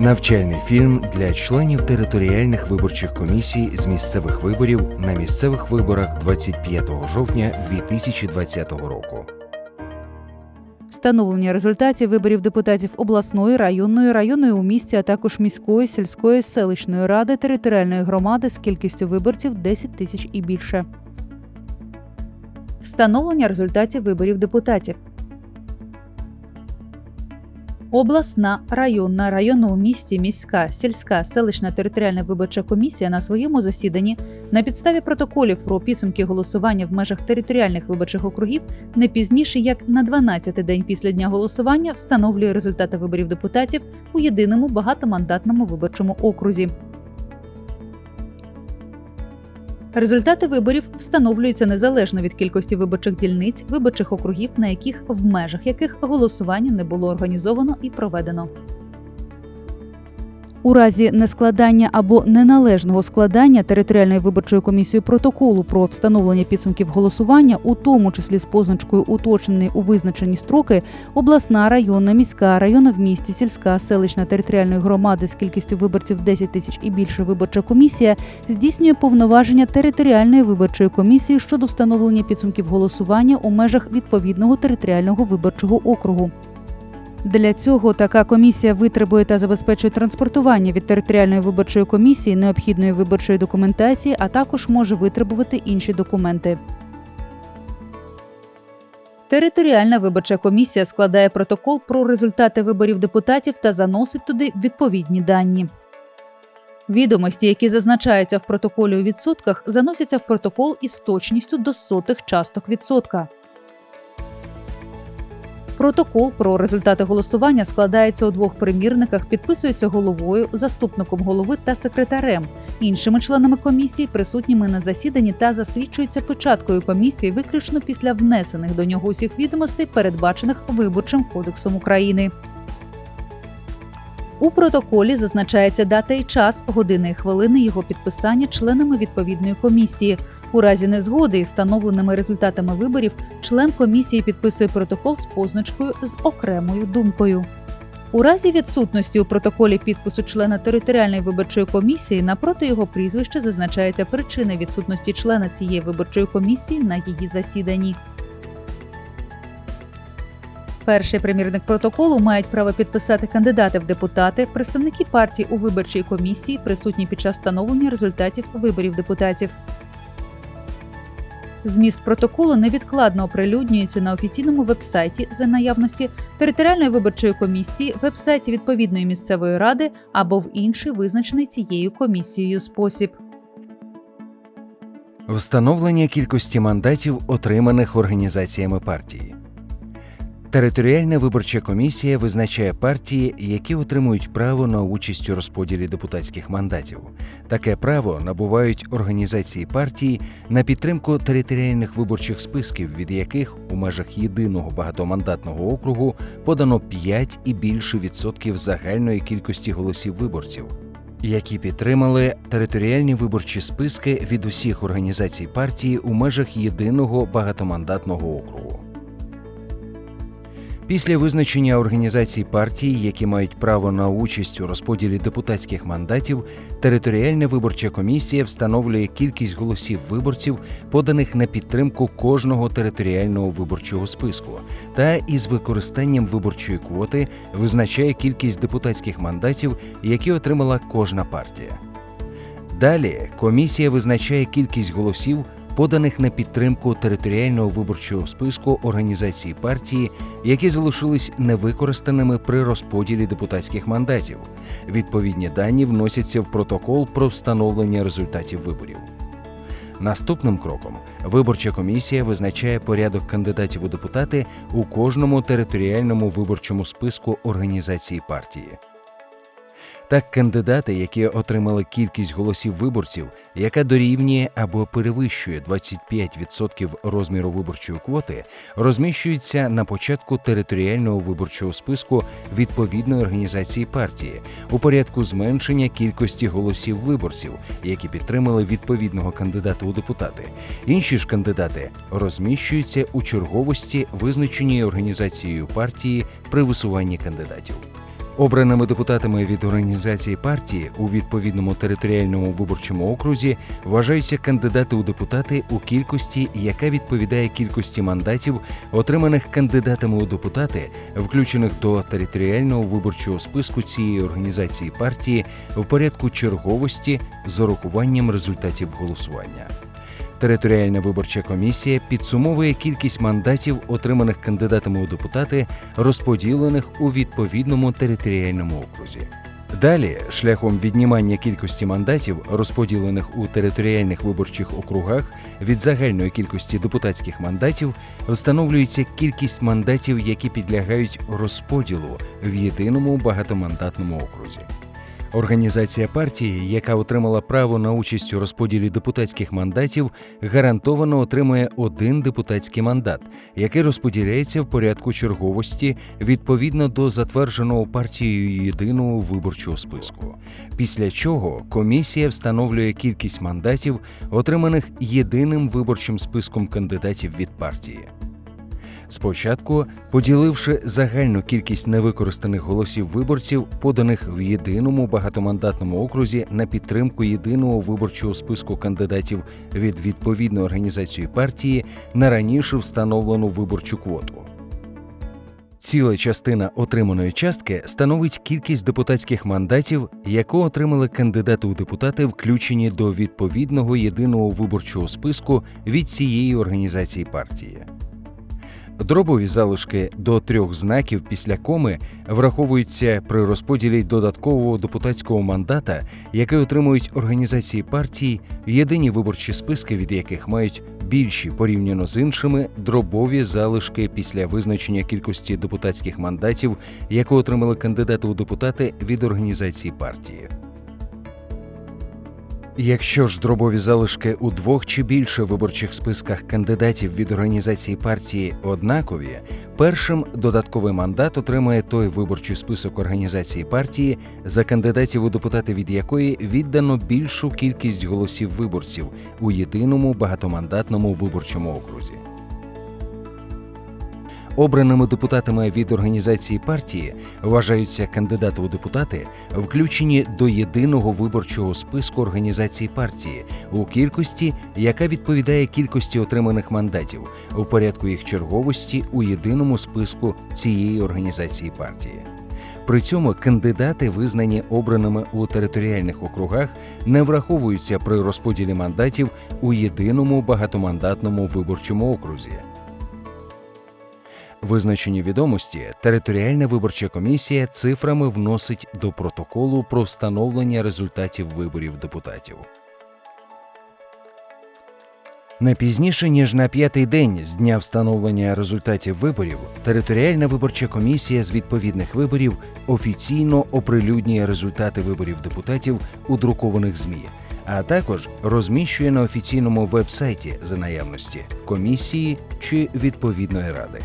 Навчальний фільм для членів територіальних виборчих комісій з місцевих виборів на місцевих виборах 25 жовтня 2020 року. Встановлення результатів виборів депутатів обласної, районної, районної у місті, а також міської, сільської, селищної ради, територіальної громади з кількістю виборців 10 тисяч і більше. Встановлення результатів виборів депутатів. Обласна, районна, районна у місті, міська, сільська, селищна територіальна виборча комісія на своєму засіданні на підставі протоколів про підсумки голосування в межах територіальних виборчих округів не пізніше як на 12-й день після дня голосування встановлює результати виборів депутатів у єдиному багатомандатному виборчому окрузі. Результати виборів встановлюються незалежно від кількості виборчих дільниць, виборчих округів, на яких в межах яких голосування не було організовано і проведено. У разі нескладання або неналежного складання територіальною виборчою комісією протоколу про встановлення підсумків голосування, у тому числі з позначкою уточнений у визначені строки, обласна, районна, міська, районна в місті, сільська, селищна територіальної громади з кількістю виборців 10 тисяч і більше виборча комісія здійснює повноваження територіальної виборчої комісії щодо встановлення підсумків голосування у межах відповідного територіального виборчого округу. Для цього така комісія витребує та забезпечує транспортування від територіальної виборчої комісії необхідної виборчої документації, а також може витребувати інші документи. Територіальна виборча комісія складає протокол про результати виборів депутатів та заносить туди відповідні дані. Відомості, які зазначаються в протоколі у відсотках, заносяться в протокол із точністю до сотих часток відсотка. Протокол про результати голосування складається у двох примірниках, підписується головою, заступником голови та секретарем, іншими членами комісії, присутніми на засіданні та засвідчується печаткою комісії виключно після внесених до нього усіх відомостей, передбачених Виборчим кодексом України. У протоколі зазначається дата і час, години і хвилини його підписання членами відповідної комісії. У разі незгоди із встановленими результатами виборів член комісії підписує протокол з позначкою з окремою думкою. У разі відсутності у протоколі підпису члена територіальної виборчої комісії напроти його прізвища зазначається причина відсутності члена цієї виборчої комісії на її засіданні. Перший примірник протоколу мають право підписати кандидати в депутати, представники партій у виборчій комісії, присутні під час встановлення результатів виборів депутатів. Зміст протоколу невідкладно оприлюднюється на офіційному вебсайті за наявності територіальної виборчої комісії, вебсайті відповідної місцевої ради або в інший визначений цією комісією спосіб. Встановлення кількості мандатів, отриманих організаціями партії. Територіальна виборча комісія визначає партії, які отримують право на участь у розподілі депутатських мандатів. Таке право набувають організації партії на підтримку територіальних виборчих списків, від яких у межах єдиного багатомандатного округу подано 5 і більше відсотків загальної кількості голосів виборців. Які підтримали територіальні виборчі списки від усіх організацій партії у межах єдиного багатомандатного округу. Після визначення організацій партій, які мають право на участь у розподілі депутатських мандатів, територіальна виборча комісія встановлює кількість голосів виборців, поданих на підтримку кожного територіального виборчого списку, та із використанням виборчої квоти визначає кількість депутатських мандатів, які отримала кожна партія. Далі комісія визначає кількість голосів, поданих на підтримку територіального виборчого списку організації партії, які залишились невикористаними при розподілі депутатських мандатів. Відповідні дані вносяться в протокол про встановлення результатів виборів. Наступним кроком виборча комісія визначає порядок кандидатів у депутати у кожному територіальному виборчому списку організації партії. Так, кандидати, які отримали кількість голосів виборців, яка дорівнює або перевищує 25% розміру виборчої квоти, розміщуються на початку територіального виборчого списку відповідної організації партії у порядку зменшення кількості голосів виборців, які підтримали відповідного кандидата у депутати. Інші ж кандидати розміщуються у черговості, визначеній організацією партії при висуванні кандидатів. Обраними депутатами від організації партії у відповідному територіальному виборчому окрузі вважаються кандидати у депутати у кількості, яка відповідає кількості мандатів, отриманих кандидатами у депутати, включених до територіального виборчого списку цієї організації партії в порядку черговості з урахуванням результатів голосування. Територіальна виборча комісія підсумовує кількість мандатів, отриманих кандидатами у депутати, розподілених у відповідному територіальному окрузі. Далі, шляхом віднімання кількості мандатів, розподілених у територіальних виборчих округах від загальної кількості депутатських мандатів, встановлюється кількість мандатів, які підлягають розподілу в єдиному багатомандатному окрузі. Організація партії, яка отримала право на участь у розподілі депутатських мандатів, гарантовано отримує один депутатський мандат, який розподіляється в порядку черговості відповідно до затвердженого партією єдиного виборчого списку. Після чого комісія встановлює кількість мандатів, отриманих єдиним виборчим списком кандидатів від партії. Спочатку, поділивши загальну кількість невикористаних голосів виборців, поданих в єдиному багатомандатному окрузі на підтримку єдиного виборчого списку кандидатів від відповідної організації партії на раніше встановлену виборчу квоту. Ціла частина отриманої частки становить кількість депутатських мандатів, яку отримали кандидати у депутати, включені до відповідного єдиного виборчого списку від цієї організації партії. Дробові залишки до трьох знаків після коми враховуються при розподілі додаткового депутатського мандата, який отримують організації партій, єдині виборчі списки, від яких мають більші порівняно з іншими дробові залишки після визначення кількості депутатських мандатів, яку отримали кандидати у депутати від організації партії. Якщо ж дробові залишки у двох чи більше виборчих списках кандидатів від організації партії однакові, першим додатковий мандат отримає той виборчий список організації партії, за кандидатів у депутати від якої віддано більшу кількість голосів виборців у єдиному багатомандатному виборчому окрузі. Обраними депутатами від організації партії вважаються кандидати у депутати, включені до єдиного виборчого списку організації партії у кількості, яка відповідає кількості отриманих мандатів у порядку їх черговості у єдиному списку цієї організації партії. При цьому кандидати, визнані обраними у територіальних округах, не враховуються при розподілі мандатів у єдиному багатомандатному виборчому окрузі. Визначені відомості територіальна виборча комісія цифрами вносить до протоколу про встановлення результатів виборів депутатів. Не пізніше ніж на п'ятий день з дня встановлення результатів виборів, територіальна виборча комісія з відповідних виборів офіційно оприлюднює результати виборів депутатів у друкованих ЗМІ, а також розміщує на офіційному веб-сайті за наявності комісії чи відповідної ради.